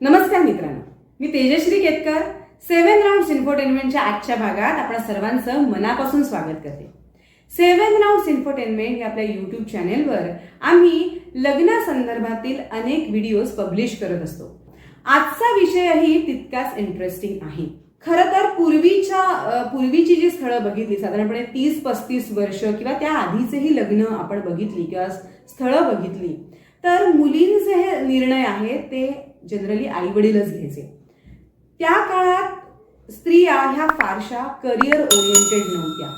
नमस्कार मित्रांनो. मी तेजश्री केतकर सेव्हन राऊंड इन्फोटेनमेंटच्या आजच्या भागात आपण सर्वांचं मनापासून स्वागत करते. सेव्हन राऊंड इन्फोटेनमेंट या आपल्या यूट्यूब चॅनेलवर आम्ही लग्नासंदर्भातील अनेक व्हिडिओज पब्लिश करत असतो. आजचा विषयही तितकाच इंटरेस्टिंग आहे. खरं तर पूर्वीच्या पूर्वीची जी स्थळं बघितली साधारणपणे तीस पस्तीस वर्ष किंवा त्या आधीचेही लग्न आपण बघितली किंवा स्थळं बघितली तर मुलींचे हे निर्णय आहेत ते जनरली आई वडीलच घ्यायचे. त्या काळात स्त्रिया ह्या फारशा करिअर ओरिएंटेड नव्हत्या.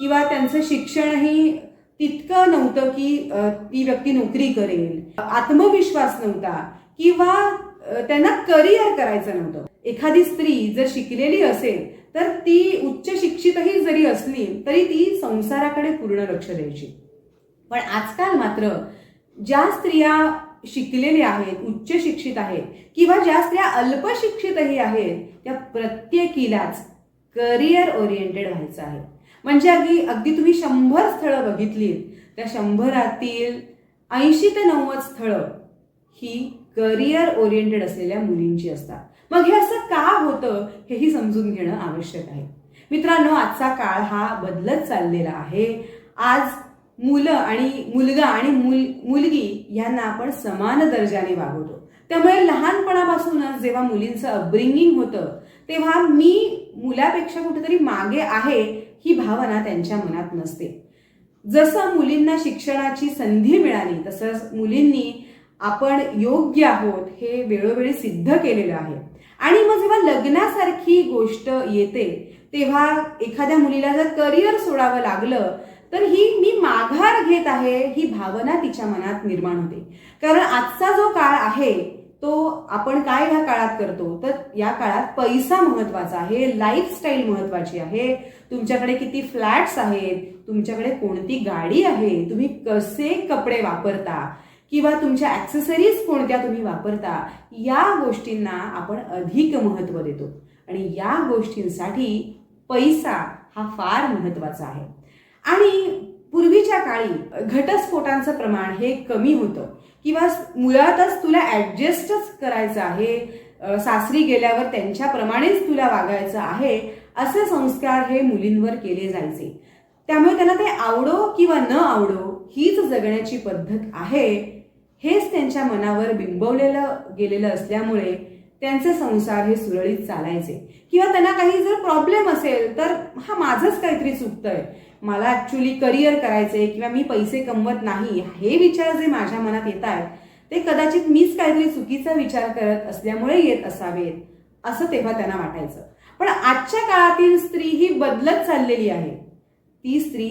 किंवा त्यांचं शिक्षणही तितकं नव्हतं की ती व्यक्ती नोकरी करेल. आत्मविश्वास नव्हता. किंवा त्यांना करिअर करायचं नव्हतं. एखादी स्त्री जर शिकलेली असेल तर ती उच्च शिक्षितही जरी असली तरी ती संसाराकडे पूर्ण लक्ष द्यायची. पण आजकाल मात्र ज्या स्त्रिया शिकलेले आहेत उच्च शिक्षित आहेत किंवा ज्या स्त्रिया अल्पशिक्षितही आहेत त्या प्रत्येकीलाच करिअर ओरिएंटेड व्हायचं आहे. म्हणजे अगदी अगदी तुम्ही शंभर स्थळं बघितलीत त्या शंभरातील ऐंशी ते नव्वद स्थळं ही करिअर ओरिएंटेड असलेल्या मुलींची असतात. मग हे असं का होतं हेही समजून घेणं आवश्यक आहे. मित्रांनो आजचा काळ हा बदलत चाललेला आहे. आज मुलं आणि मुलगा आणि मुल मुलगी यांना आपण समान दर्जाने वागवतो. त्यामुळे लहानपणापासूनच जेव्हा मुलींचं अपब्रिंगिंग होतं तेव्हा मी मुलापेक्षा कुठेतरी मागे आहे ही भावना त्यांच्या मनात नसते. जसं मुलींना शिक्षणाची संधी मिळाली तसंच मुलींनी आपण योग्य आहोत हे वेळोवेळी सिद्ध केलेलं आहे. आणि मग जेव्हा लग्नासारखी गोष्ट येते तेव्हा एखाद्या मुलीला जर करिअर सोडावं लागलं तर ही मी माघार घेत आहे ही भावना तिच्या मनात निर्माण होते. कारण आजचा जो काळ आहे तो आपण काय ह्या काळात करतो? तर या काळात पैसा महत्त्वाचा आहे लाईफस्टाईल महत्वाची आहे. तुमच्याकडे किती फ्लॅट्स आहेत तुमच्याकडे कोणती गाडी आहे तुम्ही कसे कपडे वापरता किंवा तुमच्या ॲक्सेसरीज कोणत्या तुम्ही वापरता या गोष्टींना आपण अधिक महत्त्व देतो. आणि या गोष्टींसाठी पैसा हा फार महत्त्वाचा आहे. आणि पूर्वीच्या काळी घटस्फोटांचं प्रमाण हे कमी होतं. किंवा मुळातच तुला ॲडजस्टच करायचं आहे सासरी गेल्यावर त्यांच्याप्रमाणेच तुला वागायचं आहे असे संस्कार हे मुलींवर केले जायचे. त्यामुळे त्यांना ते आवडो किंवा न आवडो हीच जगण्याची पद्धत आहे हेच त्यांच्या मनावर बिंबवलेलं गेलेलं असल्यामुळे त्यांचे संसार हे सुरळीत चालायचे. किंवा त्यांना काही जर प्रॉब्लेम असेल तर हा माझंच काहीतरी चुकतंय. मला ॲक्च्युली करिअर करायचंय किंवा मी पैसे कमवत नाही हे विचार जे माझ्या मनात येत आहेत ते कदाचित मीच काहीतरी चुकीचा विचार करत असल्यामुळे येत असावेत असं तेव्हा त्यांना वाटायचं. पण आजच्या काळातील स्त्री ही बदलत चाललेली आहे. ती स्त्री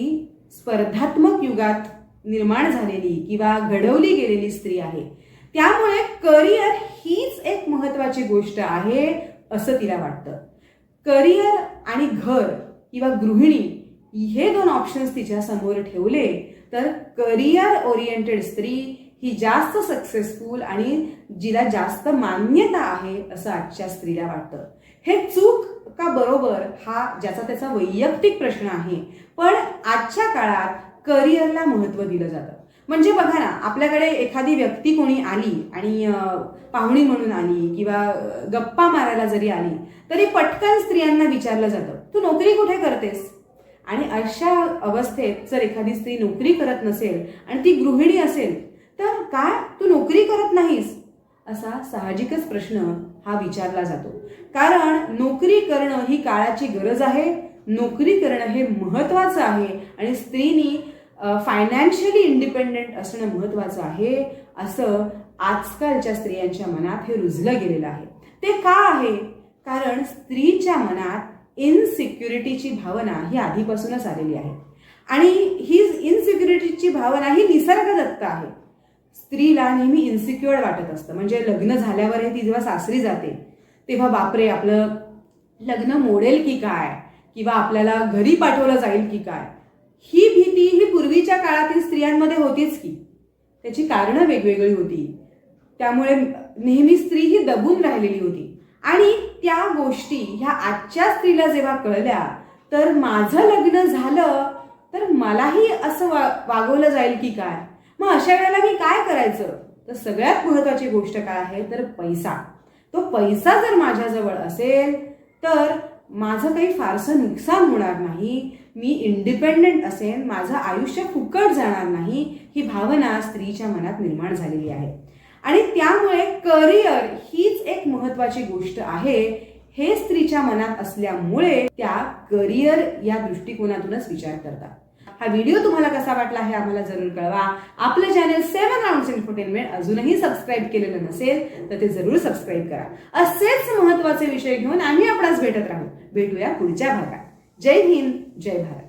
स्पर्धात्मक युगात निर्माण झालेली किंवा घडवली गेलेली स्त्री आहे. त्यामुळे करिअर हीच एक महत्वाची गोष्ट आहे असं तिला वाटतं. करिअर आणि घर किंवा गृहिणी हे दोन ऑप्शन्स तिच्या समोर ठेवले तर करिअर ओरिएंटेड स्त्री ही जास्त सक्सेसफुल आणि जिला जास्त मान्यता आहे असं आजच्या स्त्रीला वाटतं. हे चूक का बरोबर हा ज्याचा त्याचा वैयक्तिक प्रश्न आहे पण आजच्या काळात करिअरला महत्त्व दिलं जातं. म्हणजे बघा ना आपल्याकडे एखादी व्यक्ती कोणी आली आणि पाहुणी म्हणून आली किंवा गप्पा मारायला जरी आली तरी पटकन स्त्रियांना विचारलं जातं तू नोकरी कुठे करतेस? आणि अशा अवस्थेत जर एखादी स्त्री नोकरी करत नसेल आणि ती गृहिणी असेल तर काय? तू नोकरी करत नाहीस? असा साहजिकच प्रश्न हा विचारला जातो. कारण नोकरी करणं ही काळाची गरज आहे नोकरी करणं हे महत्त्वाचं आहे आणि स्त्रीनी फायनान्शियली इंडिपेंडेंट असणं महत्त्वाचं आहे असं आजकालच्या स्त्रियांच्या मनात हे रुजलं गेलेलं आहे. ते का आहे? कारण स्त्रीच्या मनात इनसिक्युरिटीची भावना ही आधीपासूनच आलेली आहे. आणि ही इनसिक्युरिटीची भावना ही निसर्गदत्त आहे. स्त्रीला नेहमी इन्सिक्युअर वाटत असतं. म्हणजे लग्न झाल्यावर ती जेव्हा सासरी जाते तेव्हा बापरे आपलं लग्न मोडेल की काय? किंवा आपल्याला घरी पाठवलं जाईल की काय? ही भीती ही पूर्वीच्या काळातील स्त्रियांमध्ये होतीच की. त्याची कारणं वेगवेगळी होती. त्यामुळे नेहमी स्त्री ही दबून राहिलेली होती. आणि त्या गोष्टी ह्या आजच्या स्त्रीला जेव्हा कळल्या तर माझं लग्न झालं तर मलाही असं वा वागवलं जाईल की काय? मग अशा वेळेला मी काय करायचं? तर सगळ्यात महत्वाची गोष्ट काय आहे? तर पैसा. तो पैसा जर माझ्याजवळ असेल तर माझं काही फारसं नुकसान होणार नाही मी इंडिपेंडेंट असेन माझं आयुष्य फुकट जाणार नाही ही भावना स्त्रीच्या मनात निर्माण झालेली आहे. आणि त्यामुळे करिअर हीच एक महत्वाची गोष्ट आहे. हे स्त्रीच्या मनात असल्यामुळे त्या करिअर या दृष्टिकोनातूनच विचार करतात. हा व्हिडिओ तुम्हाला कसा वाटला हे आम्हाला जरूर कळवा. आपलं चॅनल सेव्हन राऊंड इन्फोटेनमेंट अजूनही सबस्क्राईब केलेलं नसेल तर ते जरूर सबस्क्राईब करा. असेच महत्त्वाचे विषय घेऊन आम्ही आपणास भेटत राहू. भेटूया पुढच्या भागात. जय हिंद जय भारत.